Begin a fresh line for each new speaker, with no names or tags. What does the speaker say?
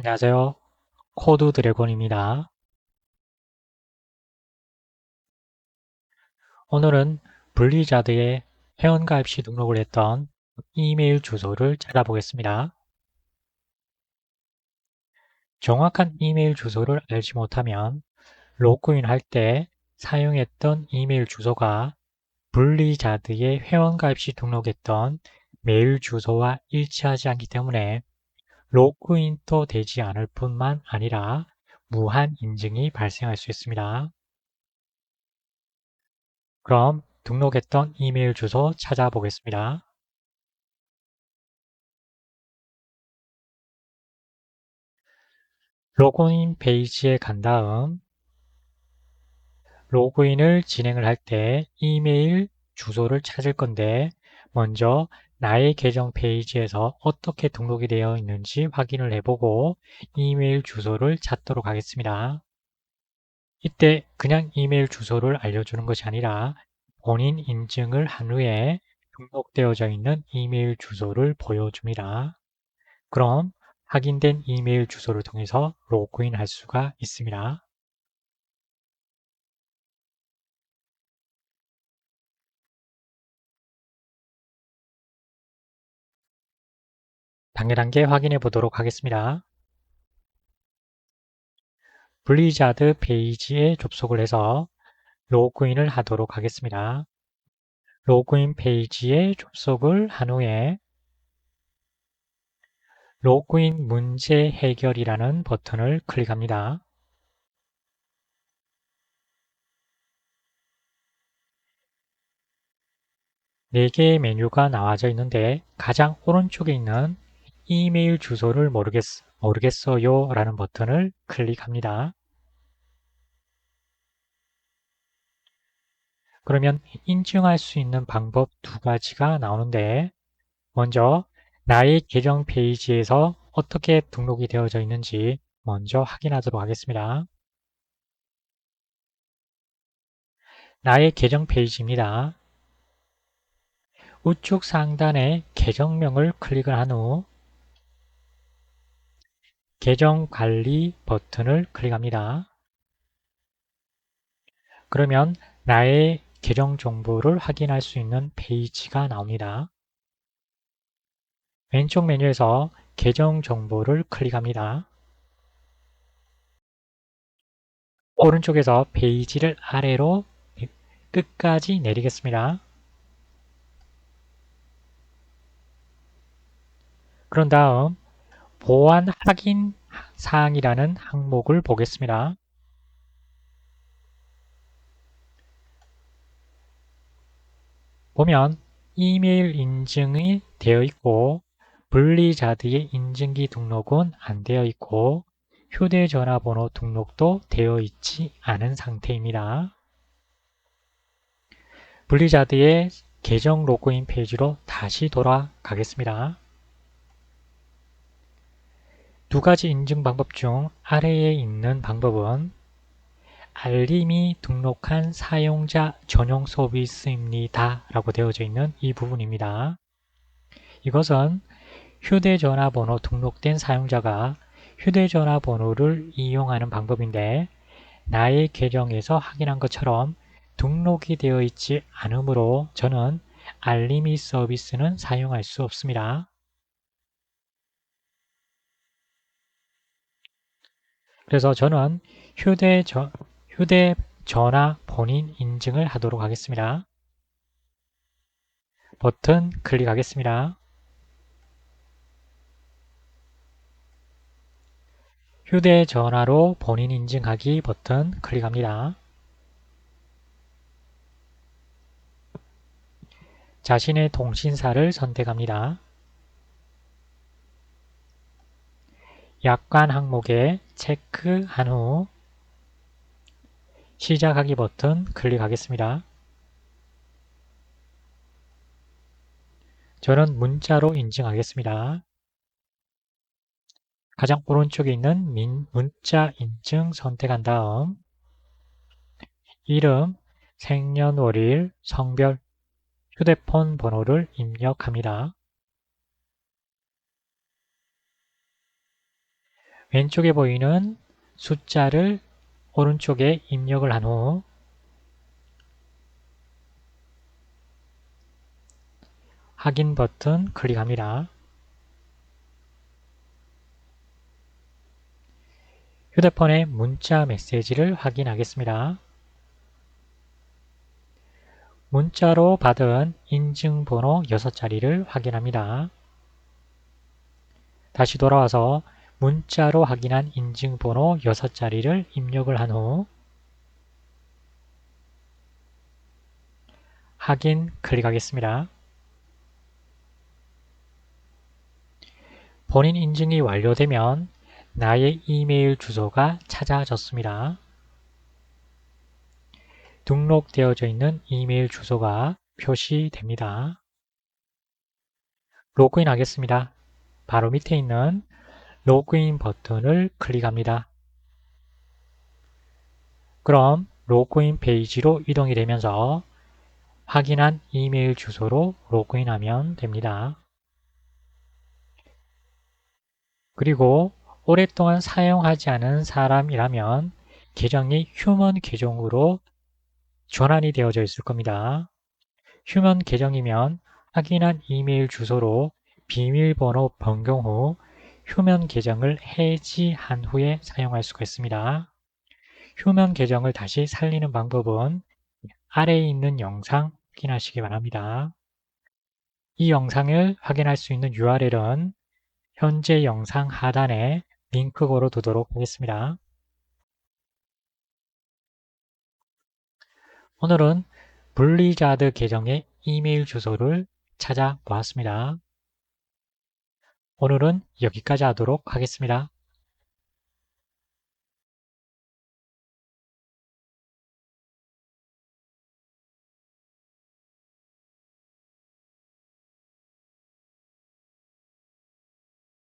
안녕하세요. 코드 드래곤입니다. 오늘은 블리자드에 회원가입 시 등록을 했던 이메일 주소를 찾아보겠습니다. 정확한 이메일 주소를 알지 못하면 로그인 할 때 사용했던 이메일 주소가 블리자드에 회원가입 시 등록했던 메일 주소와 일치하지 않기 때문에 로그인도 되지 않을 뿐만 아니라 무한 인증이 발생할 수 있습니다. 그럼 등록했던 이메일 주소 찾아보겠습니다. 로그인 페이지에 간 다음 로그인을 진행을 할 때 이메일 주소를 찾을 건데 먼저 나의 계정 페이지에서 어떻게 등록이 되어 있는지 확인을 해보고 이메일 주소를 찾도록 하겠습니다. 이때 그냥 이메일 주소를 알려주는 것이 아니라 본인 인증을 한 후에 등록되어져 있는 이메일 주소를 보여줍니다. 그럼 확인된 이메일 주소를 통해서 로그인 할 수가 있습니다. 당연한게 확인해 보도록 하겠습니다. 블리자드 페이지에 접속을 해서 로그인을 하도록 하겠습니다. 로그인 페이지에 접속을 한 후에 로그인 문제 해결이라는 버튼을 클릭합니다. 4개의 메뉴가 나와져 있는데 가장 오른쪽에 있는 이메일 주소를 모르겠, 모르겠어요 라는 버튼을 클릭합니다. 그러면 인증할 수 있는 방법 두 가지가 나오는데 먼저 나의 계정 페이지에서 어떻게 등록이 되어져 있는지 먼저 확인하도록 하겠습니다. 나의 계정 페이지입니다. 우측 상단에 계정명을 클릭을 한후 계정 관리 버튼을 클릭합니다. 그러면 나의 계정 정보를 확인할 수 있는 페이지가 나옵니다. 왼쪽 메뉴에서 계정 정보를 클릭합니다. 오른쪽에서 페이지를 아래로 끝까지 내리겠습니다. 그런 다음 보안 확인 사항이라는 항목을 보겠습니다. 보면 이메일 인증이 되어 있고 블리자드의 인증기 등록은 안 되어 있고 휴대전화번호 등록도 되어 있지 않은 상태입니다. 블리자드의 계정 로그인 페이지로 다시 돌아가겠습니다. 두 가지 인증 방법 중 아래에 있는 방법은 알림이 등록한 사용자 전용 서비스입니다 라고 되어져 있는 이 부분입니다. 이것은 휴대전화번호 등록된 사용자가 휴대전화번호를 이용하는 방법인데 나의 계정에서 확인한 것처럼 등록이 되어 있지 않으므로 저는 알림이 서비스는 사용할 수 없습니다. 그래서 저는 휴대전, 휴대전화 본인 인증을 하도록 하겠습니다. 버튼 클릭하겠습니다. 휴대전화로 본인 인증하기 버튼 클릭합니다. 자신의 통신사를 선택합니다. 약관 항목에 체크한 후 시작하기 버튼 클릭하겠습니다. 저는 문자로 인증하겠습니다. 가장 오른쪽에 있는 민, 문자 인증 선택한 다음 이름, 생년월일, 성별, 휴대폰 번호를 입력합니다. 왼쪽에 보이는 숫자를 오른쪽에 입력을 한 후 확인 버튼 클릭합니다. 휴대폰에 문자 메시지를 확인하겠습니다. 문자로 받은 인증번호 6자리를 확인합니다. 다시 돌아와서 문자로 확인한 인증번호 6자리를 입력을 한 후 확인 클릭하겠습니다. 본인 인증이 완료되면 나의 이메일 주소가 찾아졌습니다. 등록되어져 있는 이메일 주소가 표시됩니다. 로그인 하겠습니다. 바로 밑에 있는 로그인 버튼을 클릭합니다. 그럼 로그인 페이지로 이동이 되면서 확인한 이메일 주소로 로그인하면 됩니다. 그리고 오랫동안 사용하지 않은 사람이라면 계정이 휴먼 계정으로 전환이 되어져 있을 겁니다. 휴먼 계정이면 확인한 이메일 주소로 비밀번호 변경 후 휴면 계정을 해지한 후에 사용할 수가 있습니다. 휴면 계정을 다시 살리는 방법은 아래에 있는 영상 확인하시기 바랍니다. 이 영상을 확인할 수 있는 URL은 현재 영상 하단에 링크 걸어두도록 하겠습니다. 오늘은 블리자드 계정의 이메일 주소를 찾아보았습니다. 오늘은 여기까지 하도록 하겠습니다.